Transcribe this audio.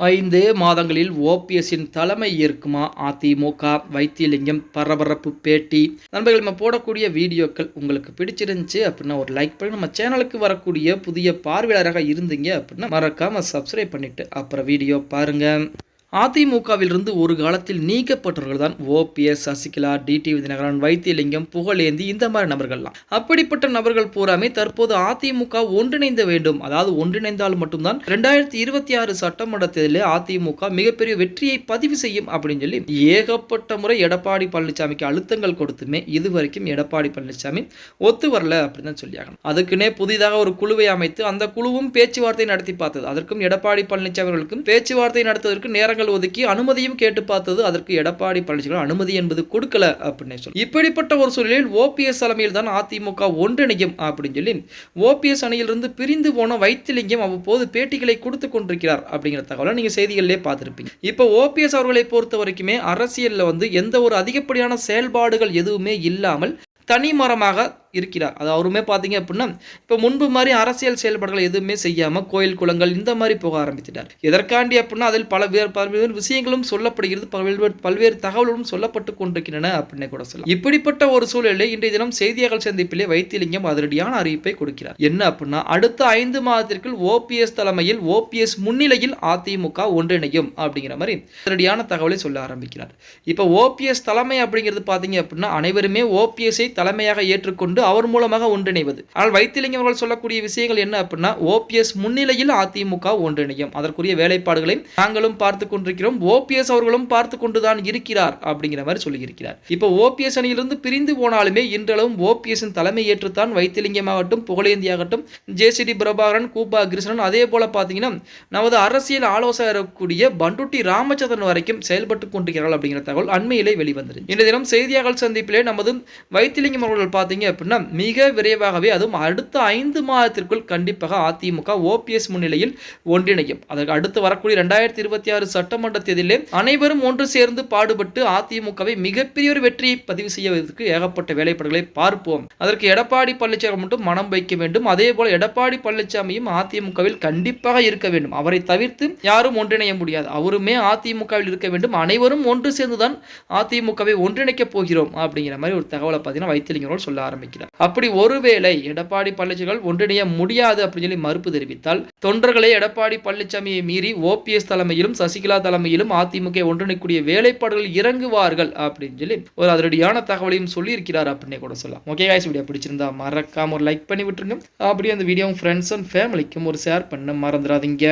ஐந்து மாதங்களில் ஓபிஎஸ்ஸின் தலைமை ஏற்குமா அதிமுக வைத்தியலிங்கம் பரபரப்பு பேட்டி. நண்பர்கள் நம்ம போடக்கூடிய வீடியோக்கள் உங்களுக்கு பிடிச்சிருந்துச்சு அப்படின்னா ஒரு லைக் பண்ணி நம்ம சேனலுக்கு வரக்கூடிய புதிய பார்வையாளராக இருந்தீங்க அப்படின்னா மறக்காமல் சப்ஸ்கிரைப் பண்ணிவிட்டு அப்புறம் வீடியோ பாருங்கள் அதிமுகவிலிருந்து ஒரு காலத்தில் நீக்கப்பட்டவர்கள் தான் ஓபிஎஸ் சசிகலா டிடிவி தினகரன் வைத்தியலிங்கம் புகழேந்தி இந்த மாதிரி நபர்கள்லாம். அப்படிப்பட்ட நபர்கள் பூராமே தற்போது அதிமுக ஒன்றிணைந்த வேண்டும். அதாவது ஒன்றிணைந்தால் மட்டும்தான் ரெண்டாயிரத்தி இருபத்தி ஆறு சட்டமன்ற தேர்தலில் அதிமுக மிகப்பெரிய வெற்றியை பதிவு செய்யும் அப்படின்னு சொல்லி ஏகப்பட்ட முறை எடப்பாடி பழனிசாமிக்கு அழுத்தங்கள் கொடுத்துமே இதுவரைக்கும் எடப்பாடி பழனிசாமி ஒத்து வரல அப்படின்னு தான் சொல்லியாகணும். அதுக்குன்னே புதிதாக ஒரு குழுவை அமைத்து அந்த குழுவும் பேச்சுவார்த்தை நடத்தி பார்த்தது. அதற்கும் எடப்பாடி பழனிசாமி அவர்களுக்கும் பேச்சுவார்த்தை நடத்துவதற்கு நேரங்கள் ஒதுக்கி அனுமதியும் கேட்டு பார்த்தது அதற்கு எடப்பாடி பழனிசாமி. அனுமதி என்பது கொடுக்கல அப்படின்னு சொல்லி. இப்படிப்பட்ட ஒரு சூழலில் ஓபிஎஸ் தலைமையில் தான் அதிமுக ஒன்றிணையும் அப்படின்னு சொல்லி ஓபிஎஸ் அணியிலிருந்து பிரிந்து போன வைத்திலிங்கம் அவ்வப்போது பேட்டிகளை கொடுத்து கொண்டிருக்கிறார் அப்படிங்கிற தகவலை நீங்க செய்திகளிலே பார்த்திருப்பீங்க. இப்போ ஓபிஎஸ் அவர்களை பொறுத்த வரைக்குமே அரசியலில் வந்து எந்த ஒரு அதிகப்படியான செயல்பாடுகள் எதுவுமே இல்லாமல் தனிமரமாக இருக்கிறார். அது அவருமே பார்த்தீங்க அப்படின்னா இப்போ முன்பு மாதிரி அரசியல் செயல்பாடுகள் எதுவுமே செய்யாமல் கோயில் குளங்கள் இந்த மாதிரி போக ஆரம்பித்துட்டார் எதற்காண்டி அப்படின்னா அதில் பல பல்வேறு விஷயங்களும் சொல்லப்படுகிறது பல்வேறு பல்வேறு தகவல்களும் சொல்லப்பட்டு கொண்டிருக்கின்றன அப்படின்னு கூட சொல்லலாம். இப்படிப்பட்ட ஒரு சூழலில் இன்றைய தினம் செய்தியாளர் சந்திப்பிலே வைத்தியலிங்கம் அதிரடியான அறிவிப்பை கொடுக்கிறார். என்ன அப்படின்னா அடுத்த ஐந்து மாதத்திற்குள் ஓபிஎஸ் தலைமையில் ஓபிஎஸ் முன்னிலையில் அதிமுக ஒன்றிணையும் அப்படிங்கிற மாதிரி அதிரடியான தகவலை சொல்ல ஆரம்பிக்கிறார். இப்போ ஓபிஎஸ் தலைமை அப்படிங்கிறது பார்த்தீங்க அப்படின்னா அனைவருமே ஓபிஎஸ்ஐ தலைமையாக ஏற்றுக்கொண்டு அவர் மூலமாக ஒன்றிணைவது. ஆனால் வைத்திலிங்கம் அவர்கள் சொல்லக்கூடிய விஷயங்கள் என்ன அப்படின்னா ஓபிஎஸ் முன்னிலையில் அதிமுக ஒன்றிணையும். அதற்குரிய வேலைப்பாடுகளை நாங்களும் பார்த்து கொண்டிருக்கிறோம். ஓபிஎஸ் அவர்களும் பார்த்து கொண்டுதான் இருக்கிறார் அப்படிங்கிற மாதிரி சொல்லியிருக்கிறார். இப்போ ஓபிஎஸ் அணியிலிருந்து பிரிந்து போனாலுமே இன்றளவும் ஓபிஎஸ் தலைமை ஏற்றுத்தான் வைத்திலிங்கம் ஆகட்டும் புகழேந்தி ஆகட்டும் ஜேசிடி பிரபாகரன் கூபா கிருஷ்ணன் அதே போல பார்த்தீங்கன்னா நமது அரசியல் ஆலோசகர் இருக்கக்கூடிய பண்டுட்டி ராமச்சந்திரன் வரைக்கும் செயல்பட்டு கொண்டிருக்கிறார்கள் அப்படிங்கிற தகவல் அண்மையிலே வெளிவந்தது. இந்த தினம் செய்தியாளர் சந்திப்பிலே நமது வைத்திலிங்கம் அவர்கள் பார்த்தீங்க அப்படின்னா மிக விரைவாகவே அதுவும் அடுத்த ஐந்து மாதத்திற்குள் கண்டிப்பாக அதிமுக ஓபிஎஸ் முன்னிலையில் ஒன்றிணையும். அதற்கு அடுத்து வரக்கூடிய ரெண்டாயிரத்தி இருபத்தி ஆறு சட்டமன்ற தேர்தலிலே அனைவரும் ஒன்று சேர்ந்து பாடுபட்டு அதிமுகவை மிகப்பெரிய ஒரு வெற்றியை பதிவு செய்வதற்கு ஏகப்பட்ட வேலைப்பாடுகளை பார்ப்போம். அதற்கு எடப்பாடி பழனிசாமி மட்டும் மனம் வைக்க வேண்டும். அதே போல எடப்பாடி பழனிசாமியும் அதிமுகவில் கண்டிப்பாக இருக்க வேண்டும். அவரை தவிர்த்து யாரும் ஒன்றிணைய முடியாது. அவருமே அதிமுகவில் இருக்க வேண்டும். அனைவரும் ஒன்று சேர்ந்துதான் அதிமுகவை ஒன்றிணைக்கப் போகிறோம் அப்படிங்கிற மாதிரி ஒரு தகவலை பார்த்தீங்கன்னா வைத்திலிங்கரோடு சொல்ல ஆரம்பிக்கிறார். அப்படி ஒருவேளை எடப்பாடி பழனிசாமிகள் ஒன்றிணைய முடியாது அப்படின்னு சொல்லி மறுப்பு தெரிவித்தால் தொண்டர்களை எடப்பாடி பழனிசாமியை மீறி ஓபிஎஸ் தலைமையிலும் சசிகலா தலைமையிலும் அதிமுக ஒன்றிணைக்கூடிய வேலைப்பாடுகள் இறங்குவார்கள் அப்படின்னு சொல்லி ஒரு அதிரடியான தகவலையும் சொல்லியிருக்கிறார் அப்படின்னு கூட சொல்லலாம். ஓகே காய்ஸ் வீடியோ பிடிச்சிருந்தா மறக்காம ஒரு லைக் பண்ணி விட்டுருங்க. அப்படியே அந்த வீடியோ ஃப்ரெண்ட்ஸ் அண்ட் ஃபேமிலிக்கும் ஒரு ஷேர் பண்ண மறந்துடாதீங்க.